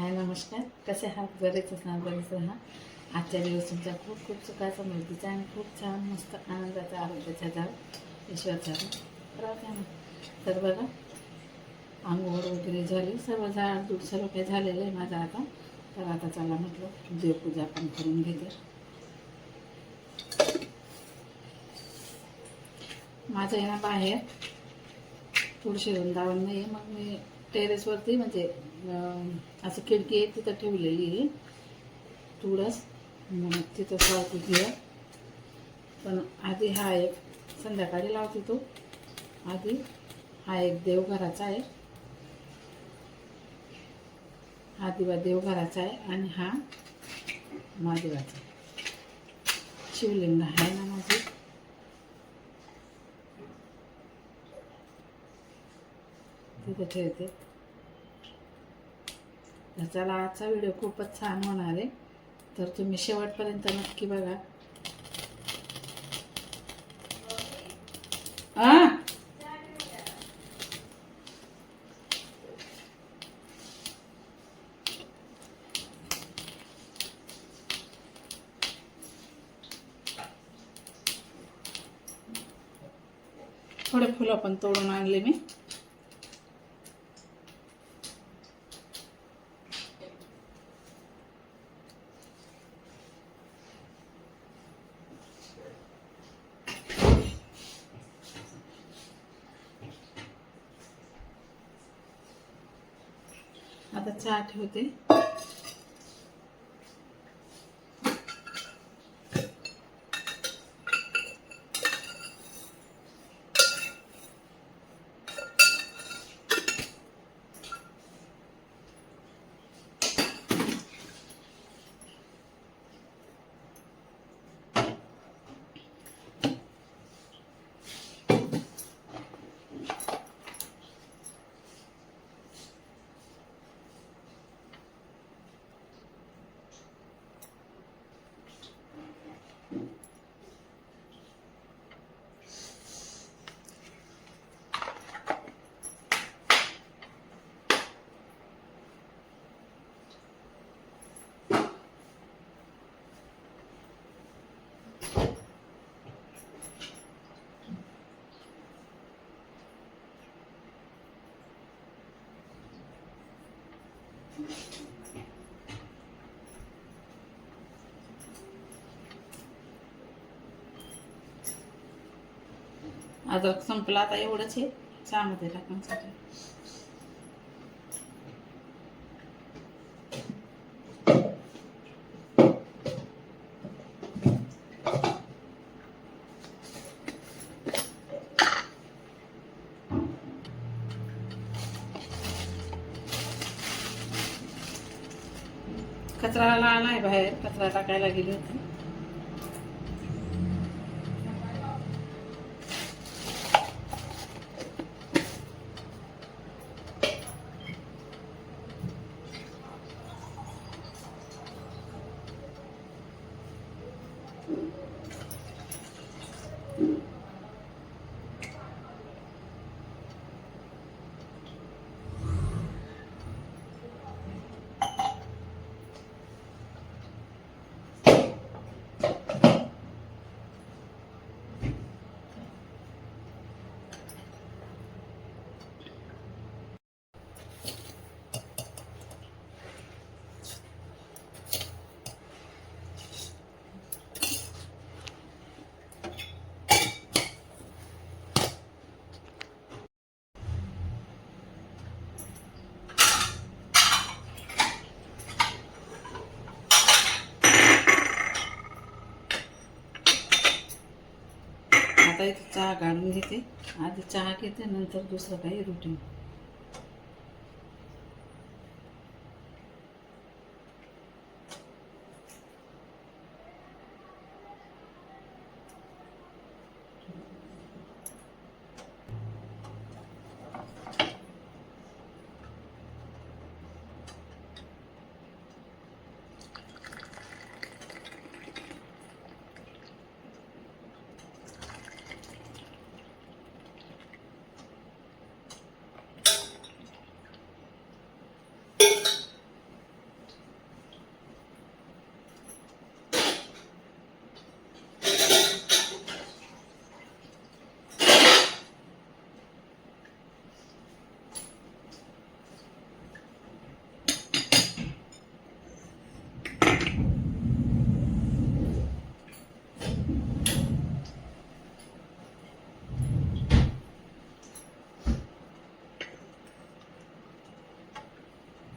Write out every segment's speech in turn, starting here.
हाय नमस्कार. कसे आहात? बरेच असणार बरेच राहा. आजच्या दिवस तुमच्या खूप खूप सुखाचा मृतीचा आणि खूप छान मस्त आनंदाचा आरोग्याचा जाव ईश्वरचा राहते ना. तर बघा आंघोळ वगैरे झाली. सर्व झाड दूध सर्व काही झालेलं आहे माझं आता. तर आता चला म्हटलं देवपूजा पण करून घेते. माझं आहे ना बाहेर थोडीशी वृंदावन नाही आहे. मग मी टेरेसवरती म्हणजे असं खिडकी आहे तिथं ठेवलेली आहे. तुळस मग तिथं लावते घे पण आधी हा एक संध्याकाळी लावते तो. आधी हा एक देवघराचा आहे. हा दिवा देवघराचा आहे आणि हा महादेवाचा शिवलिंग आहे ना माझी. तिथे ठेवते तर चला आजचा व्हिडिओ खूपच छान होणार आहे. तर तुम्ही शेवटपर्यंत नक्की बघा. थोडे फुलं पण तोडून आणले मी. आता चहा ठेवते. अद्रक संपला. आता एवढंच आहे. चहामध्ये टाकण्यासाठी कचरा आलाय बाहेर कचरा टाकायला गेली होती. आता इथे चहा काढून घेते. आधी चहा घेते नंतर दुसरं काही रुटीन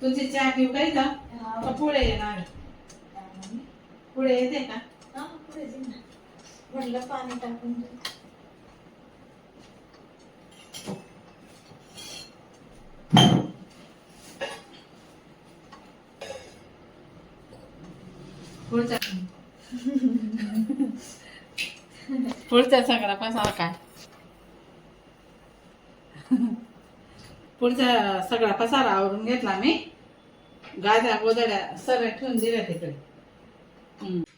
तुझी चहा पिऊ काही का का पुढे येणार? पुढे येते का? हा, पुढे दे ना. म्हटलं पाणी टाकून दे. पुढच्या पुढच्या सगळा पसारा काय? पुढचा सगळा पसारा आवरून घेतला मी. गाद्या गोदड्या सर्व ठेवून दिल्या तिकडे.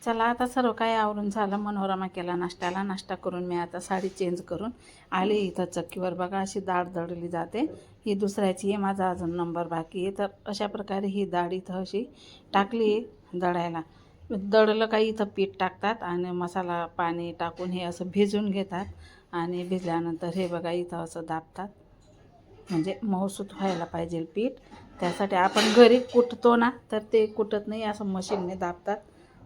चला आता सर्व काय आवरून झालं. मनोरमा केला नाश्त्याला. नाश्ता करून मी आता साडी चेंज करून आली इथं चक्कीवर. बघा अशी दाढ दळली जाते. ही दुसऱ्याची आहे. माझा अजून नंबर बाकी आहे. तर अशा प्रकारे ही दाढ इथं अशी टाकली आहे दळायला. दडलं काही इथं पीठ टाकतात आणि मसाला पाणी टाकून हे असं भिजून घेतात आणि भिजल्यानंतर हे बघा इथं असं दाबतात. म्हणजे मऊसूत व्हायला पाहिजे पीठ. त्यासाठी आपण घरी कुटतो ना तर ते कुटत नाही असं मशीनने दाबतात.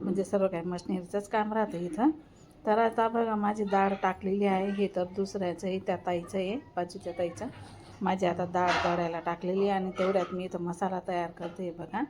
म्हणजे सर्व काही मशिनरीचंच काम राहतं इथं. तर आता बघा माझी डाळ टाकलेली आहे. हे तर दुसऱ्याचं आहे त्या ताईचं आहे बाजूच्या ताईचं. माझी आता डाळ दळायला टाकलेली आहे आणि तेवढ्यात मी इथं मसाला तयार करते बघा.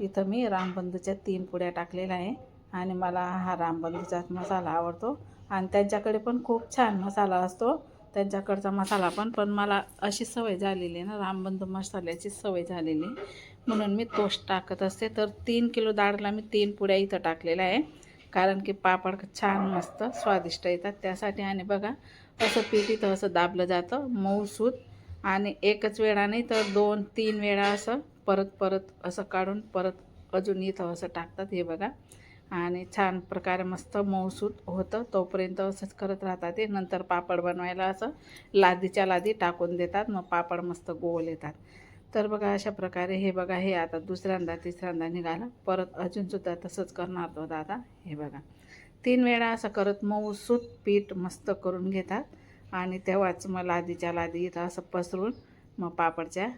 इथं मी रामबंधूच्या तीन पुड्या टाकलेल्या आहे आणि मला हा रामबंधूचाच मसाला आवडतो. आणि त्यांच्याकडे पण खूप छान मसाला असतो. त्यांच्याकडचा मसाला पण पण मला अशी सवय झालेली आहे ना रामबंधू मसाल्याची सवय झालेली आहे. म्हणून मी तोच टाकत असते. तर तीन किलो डाळला मी तीन पुड्या इथं टाकलेल्या आहे. कारण की पापड छान मस्त स्वादिष्ट येतात. त्यासाठी आणि बघा असं पीठ इथं असं दाबलं जातं मऊसूत आणि एकच वेळा नाही तर दोन तीन वेळा असं परत परत असं काढून परत अजून इथं असं टाकतात. हे बघा आणि छान प्रकारे मस्त मऊसूत होतं. तोपर्यंत असंच करत राहतात ते. नंतर पापड बनवायला असं लादीच्या लादी टाकून देतात. मग पापड मस्त गोल येतात. तर बघा अशा प्रकारे हे बघा हे आता दुसऱ्यांदा तिसऱ्यांदा निघालं. परत अजूनसुद्धा तसंच करणार तो दादा. हे बघा. तीन वेळा असं करत मऊसूत पीठ मस्त करून घेतात. आणि तेव्हाच मग लादीच्या लादी इथं असं पसरून मग पापडच्या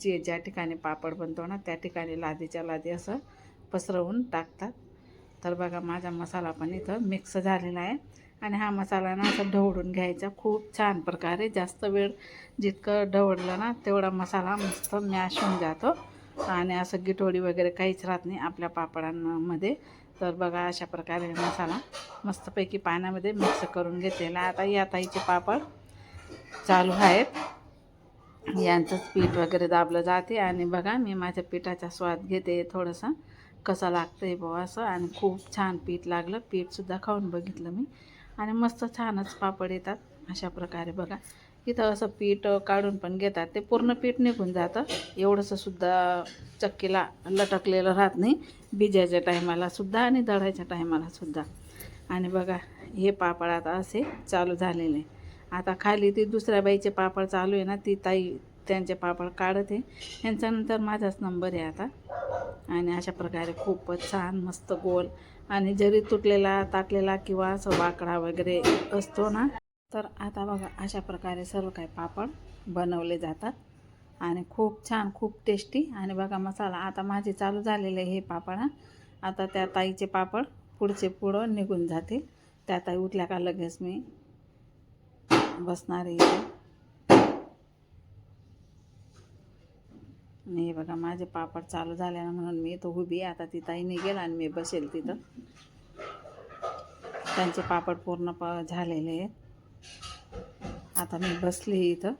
जे ज्या ठिकाणी पापड बनतो ना त्या ठिकाणी लादीच्या लादी असं पसरवून टाकतात. तर बघा माझा मसाला पण इथं मिक्स झालेला आहे. आणि हा मसाला ना असं ढवळून घ्यायचा. खूप छान प्रकारे जास्त वेळ जितकं ढवळलं ना तेवढा मसाला मस्त मॅश होऊन जातो. आणि असं गिटोळी वगैरे काहीच राहत नाही आपल्या पापडांमध्ये. तर बघा अशा प्रकारे मसाला मस्तपैकी पाण्यामध्ये मिक्स करून घेतलेला. आता या ताईचे पापड चालू आहेत. यांचंच पीठ वगैरे दाबलं जाते. आणि बघा मी माझ्या पिठाचा स्वाद घेते थोडंसं. कसा लागतं आहे बुवा असं. आणि खूप छान पीठ लागलं. पीठसुद्धा खाऊन बघितलं मी. आणि मस्त छानच पापड येतात अशा प्रकारे बघा. इथं असं पीठ काढून पण घेतात. ते पूर्ण पीठ निघून जातं. एवढंसं सुद्धा चक्कीला लटकलेलं राहत नाही. भिजायच्या टायमाला सुद्धा आणि दळायच्या टायमाला सुद्धा. आणि बघा हे पापड आता असे चालू झालेले. आता खाली ती दुसऱ्या बाईचे पापड चालू आहे ना ती ताई त्यांचे पापड काढत. आहे यांच्यानंतर माझाच नंबर आहे आता. आणि अशा प्रकारे खूपच छान मस्त गोल आणि जरी तुटलेला ताटलेला किंवा असं वाकडा वगैरे असतो ना तर आता बघा अशा प्रकारे सर्व काही पापड बनवले जातात. आणि खूप छान खूप टेस्टी आणि बघा मसाला आता माझे चालू झालेले हे पापड आता त्या ताईचे पापड पुढचे पुढं निघून जातील. त्या ताई उठल्या का लगेच मी बसणार आहे आणि हे बघा माझे पापड चालू झाले ना म्हणून मी इथं उभी आहे. आता ती ताई निघेल आणि मी बसेल तिथं. त्यांचे पापड पूर्ण प झालेले आहेत. आता मी बसली इथं.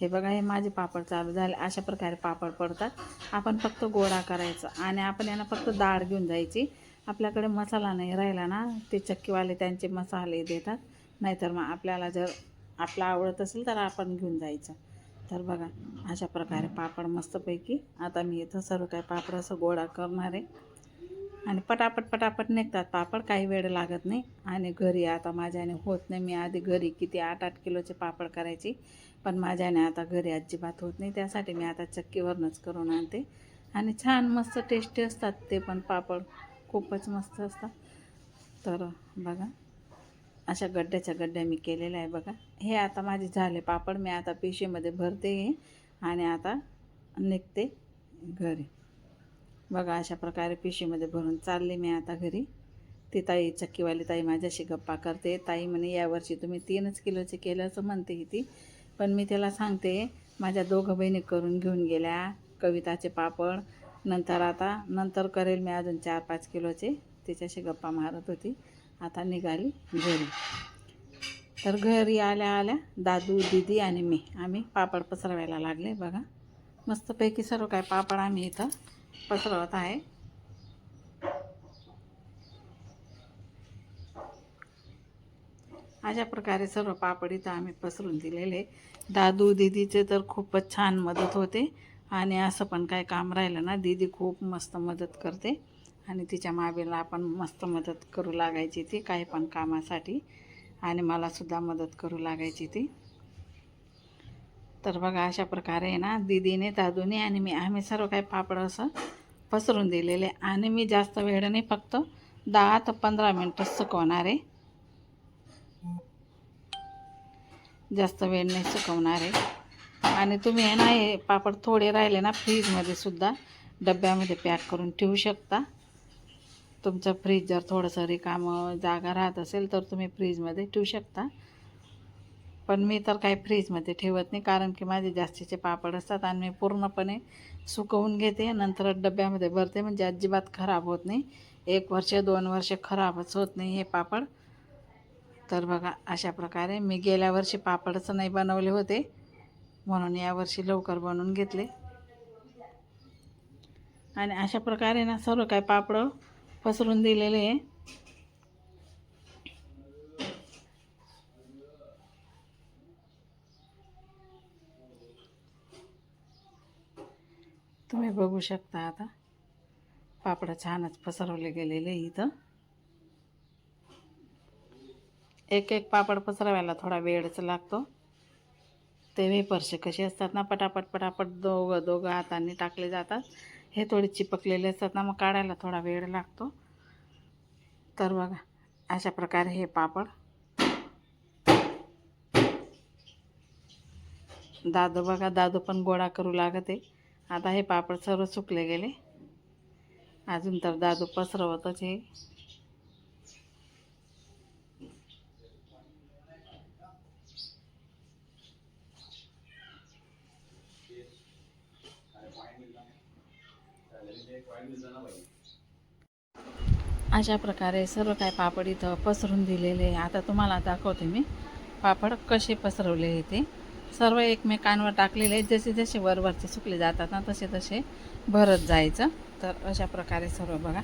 हे बघा हे माझे पापड चालू झाले. अशा प्रकारे पापड पडतात. आपण फक्त गोळा करायचा आणि आपण यांना फक्त डाळ घेऊन जायची. आपल्याकडे मसाला नाही राहिला ना ते चक्कीवाले त्यांचे मसाले देतात. नाहीतर मग आपल्याला जर आपला आवडत असेल तर आपण घेऊन जायचं. तर बघा अशा प्रकारे पापड मस्तपैकी आता मी इथं सर्व काही पापड असं गोळा करणार आहे. आणि पटापट पटापट निघतात पापड काही वेळ लागत नाही. आणि घरी आता माझ्याने होत नाही. मी आधी घरी किती आठ आठ किलोचे पापड करायची पण माझ्याने आता घरी अजिबात होत नाही. त्यासाठी मी आता चक्कीवरूनच करून आणते. आणि छान मस्त टेस्टी असतात ते पण पापड. खूपच मस्त असतात. तर बघा अशा गड्ड्याच्या गड्ड्या मी केलेल्या आहे बघा. हे आता माझे झाले पापड. मी आता पेशीमध्ये भरते आणि आता निघते घरी. बघा अशा प्रकारे पिशीमध्ये भरून चालले मी आता घरी. ती ताई चक्कीवाली ताई माझ्याशी गप्पा करते. ताई म्हणे यावर्षी तुम्ही तीनच किलोचे केलं असं म्हणते ही ती. पण मी त्याला सांगते माझ्या दोघं बहिणी करून घेऊन गेल्या कविताचे पापड. नंतर आता नंतर करेल मी अजून चार पाच किलोचे. तिच्याशी गप्पा मारत होती. आता निघाली घरी. तर घरी आल्या आल्या दादू दीदी आणि मी. आम्ही पापड पसरवायला लागले बघा. मस्तपैकी सर्व काय पापड आम्ही इथं पसरवत आहे. अशा प्रकारे सर्व पापड इथं आम्ही पसरून दिलेले. दादू दीदीचे तर खूपच छान मदत होते. आणि असं पण काय काम राहिलं ना दीदी खूप मस्त मदत करते. आणि तिच्या माबीला आपण मस्त मदत करू लागायची ती काही पण कामासाठी. आणि मलासुद्धा मदत करू लागायची ती. तर बघा अशा प्रकारे आहे ना दीदीने दादूने आणि मी आम्ही सर्व काही पापड असं पसरून दिलेले. आणि मी जास्त वेळ नाही फक्त दहा ते पंधरा मिनटं सुकवणार आहे. जास्त वेळ नाही सुकवणार आहे. आणि तुम्ही आहे ना हे पापड थोडे राहिले ना फ्रीजमध्ये सुद्धा डब्यामध्ये पॅक करून ठेवू शकता. तुमचं फ्रीज जर थोडंसं रिकामं जागा राहत असेल तर तुम्ही फ्रीजमध्ये ठेवू शकता. पण मी तर काही फ्रीजमध्ये ठेवत नाही कारण की माझे जास्तीचे पापड असतात आणि मी पूर्णपणे सुकवून घेते नंतर डब्यामध्ये भरते म्हणजे अजिबात खराब होत नाही. एक वर्ष दोन वर्ष खराबच होत नाही हे पापड. तर बघा अशा प्रकारे मी गेल्या वर्षी पापडच नाही बनवले होते म्हणून यावर्षी लवकर बनवून घेतले. आणि अशा प्रकारे ना सर्व काय पापड पसरून दिलेले आहे. तुम्ही बघू शकता आता. पापड छानच पसरवले गेलेले इथं. एक एक पापड पसरवायला थोडा वेळच लागतो. ते वेपर्सचे कसे असतात ना पटापट पटापट दोघं दोघं हातांनी टाकले जातात. हे थोडे चिपकलेले असतात ना मग काढायला थोडा वेळ लागतो. तर बघा अशा प्रकारे हे पापड. दादू बघा दादू पण गोळा करू लागत. आहे आता हे पापड सर्व सुकले गेले. अजून तर दादू पसरवतच आहे. अशा प्रकारे सर्व काय पापड इथं पसरून दिलेले आहे. आता तुम्हाला दाखवते मी. पापड कसे पसरवले आहे ते. सर्व एकमेकांवर टाकलेले जसे जसे वरवरचे सुकले जातात ना तसे तसे भरत जायचं. तर अशा प्रकारे सर्व बघा.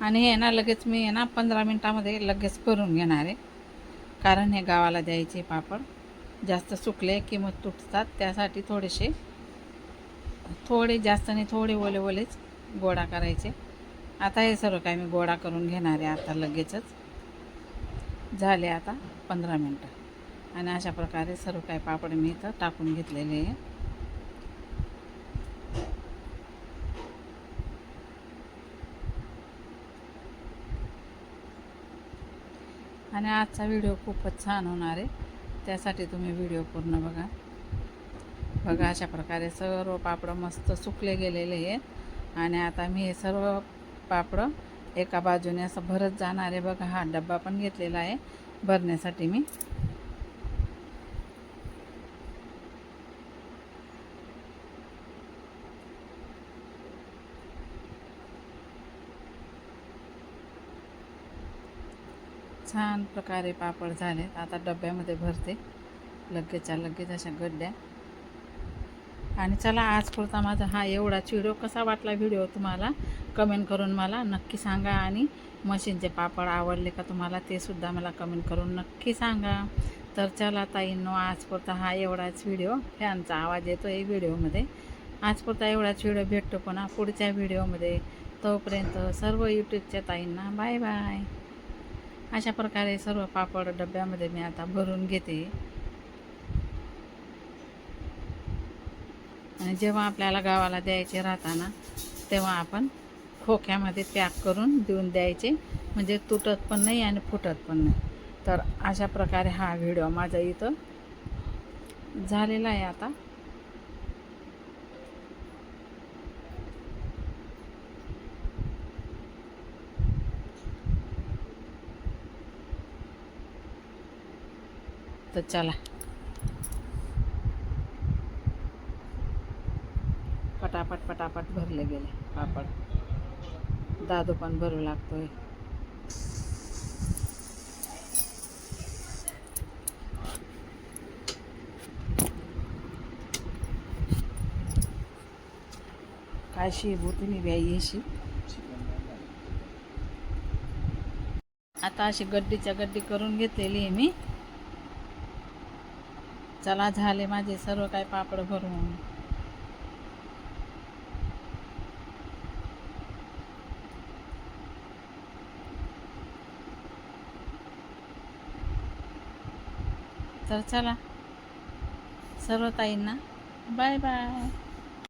आणि हे ना लगेच मी आहे ना पंधरा मिनटामध्ये लगेच करून घेणार आहे. कारण हे गावाला द्यायचे पापड. जास्त सुकले की मग तुटतात. त्यासाठी थोडेसे थोडे जास्त नाही थोडे ओले ओलेच गोळा करायचे. आता हे सर्व काय मी गोळा करून घेणार आहे आता लगेचच. झाले आता पंधरा मिनटं. आणि अशा प्रकारे सर्व काय पापड मी इथं टाकून घेतलेले आहे. आणि आजचा व्हिडिओ खूपच छान होणार आहे. त्यासाठी तुम्ही व्हिडिओ पूर्ण बघा. बघा अशा प्रकारे सर्व पापडं मस्त सुकले गेलेले आहेत आणि आता मी हे सर्व पापडं एका बाजूने असं भरत जाणार आहे. बघा हा डब्बा पण घेतलेला आहे भरण्यासाठी मी. छान प्रकारे पापड झालेत. आता डब्यामध्ये भरते. लगेचच्या लगेच अशा गड्ड्या. आणि चला आज पुरता माझा हा एवढाच व्हिडिओ कसा वाटला व्हिडिओ तुम्हाला? कमेंट करून मला नक्की सांगा. आणि मशीनचे पापड आवडले का तुम्हाला ते सुद्धा मला कमेंट करून नक्की सांगा. तर चला ताईंनो आज पुरता हा एवढाच व्हिडिओ फॅनचा आवाज येतो आहे व्हिडिओमध्ये आज पुरता एवढाच व्हिडिओ भेटतो पुन्हा पुढच्या व्हिडिओमध्ये तोपर्यंत सर्व यूट्यूबच्या ताईंना बाय बाय अशा प्रकारे सर्व पापड डब्यामध्ये मी आता भरून घेते. आणि जेव्हा आपल्याला गावाला द्यायचे राहताना तेव्हा आपण खोक्यामध्ये पॅक करून देऊन द्यायचे. म्हणजे तुटत पण नाही आणि फुटत पण नाही. तर अशा प्रकारे हा व्हिडिओ माझा इथं झालेला आहे आता. तर चला भरले गेले पापड दादू पण भरू लागतोय. काय भो तुम्ही अशी? आता अशी गड्डीच्या गड्डी करून घेतलेली आहे मी. चला झाले माझे सर्व काय पापड भरून. तर चला सर्व ताईंना. Bye bye.